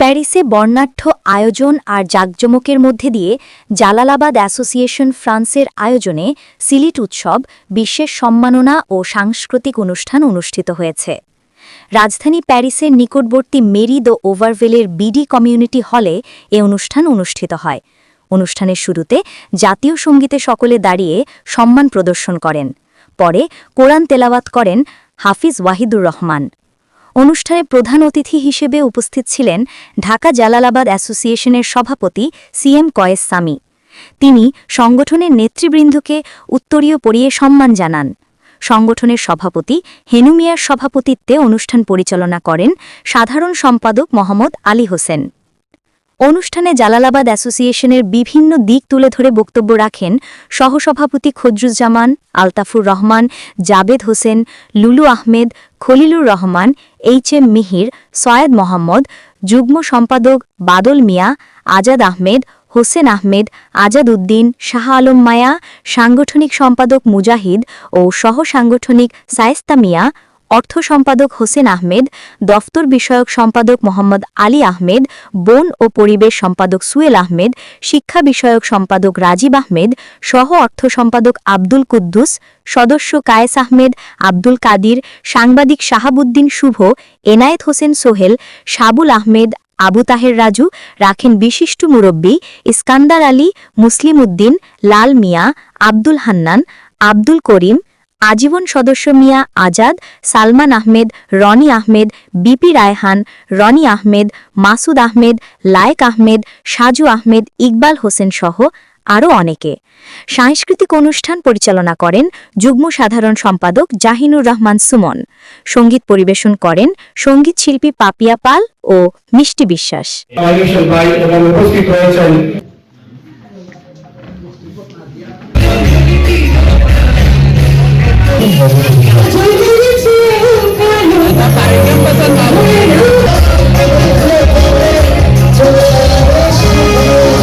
প্যারিসে বর্ণাঢ্য আয়োজন আর জাঁকজমকের মধ্যে দিয়ে জালালাবাদ অ্যাসোসিয়েশন ফ্রান্সের আয়োজনে সিলিট উৎসব বিশ্বের সম্মাননা ও সাংস্কৃতিক অনুষ্ঠান অনুষ্ঠিত হয়েছে। রাজধানী প্যারিসের নিকটবর্তী মেরি দো ওভারভেলের বিডি কমিউনিটি হলে এ অনুষ্ঠান অনুষ্ঠিত হয়। অনুষ্ঠানের শুরুতে জাতীয় সঙ্গীতে সকলে দাঁড়িয়ে সম্মান প্রদর্শন করেন। পরে কোরআন তেলাওয়াত করেন হাফিজ ওয়াহিদুর রহমান। অনুষ্ঠানে প্রধান অতিথি হিসেবে উপস্থিত ছিলেন ঢাকা জালালাবাদ অ্যাসোসিয়েশনের সভাপতি সিএম কয়েস সামি। তিনি সংগঠনের নেতৃবৃন্দকে উত্তরীয় পরিয়ে সম্মান জানান। সংগঠনের সভাপতি হেনুমিয়ার সভাপতিত্বে অনুষ্ঠান পরিচালনা করেন সাধারণ সম্পাদক মোহাম্মদ আলী হোসেন। অনুষ্ঠানে জালালাবাদ অ্যাসোসিয়েশনের বিভিন্ন দিক তুলে ধরে বক্তব্য রাখেন সহসভাপতি খজরুজ্জামান, আলতাফুর রহমান, জাবেদ হোসেন, লুলু আহমেদ খলিলুর রহমান, এইচ এম মিহির, সয়েদ মোহাম্মদ, যুগ্ম সম্পাদক বাদল মিয়া, আজাদ আহমেদ, হোসেন আহমেদ আজাদ উদ্দিন শাহ আলম মায়া, সাংগঠনিক সম্পাদক মুজাহিদ ও সহসাংগঠনিক সায়েস্তা মিয়া অর্থ সম্পাদক হোসেন আহমেদ, দফতর বিষয়ক সম্পাদক মোহাম্মদ আলী আহমেদ, বন ও পরিবেশ সম্পাদক সুয়েল আহমেদ, শিক্ষা বিষয়ক সম্পাদক রাজীব আহমেদ, সহ অর্থ সম্পাদক আব্দুল কুদ্দুস, সদস্য কায়েস আহমেদ, আব্দুল কাদির, সাংবাদিক শাহাবুদ্দিন শুভ, এনায়েত হোসেন সোহেল সাবুল আহমেদ, আবু তাহের রাজু, রাখেন বিশিষ্ট মুরব্বী ইস্কান্দার আলী, মুসলিম উদ্দিন, লাল মিয়া, আব্দুল হান্নান, আব্দুল করিম আজীবন সদস্য মিয়া আজাদ, সালমান আহমেদ, রনি আহমেদ, বিপি রায়হান, রনি আহমেদ, মাসুদ আহমেদ, লায়েক আহমেদ, সাজু আহমেদ, ইকবাল হোসেন সহ আরও অনেকে। সাংস্কৃতিক অনুষ্ঠান পরিচালনা করেন যুগ্ম সাধারণ সম্পাদক জাহিনুর রহমান সুমন। সংগীত পরিবেশন করেন সংগীত শিল্পী পাপিয়া পাল ও মিষ্টি বিশ্বাস। উপস্থিত Gracias.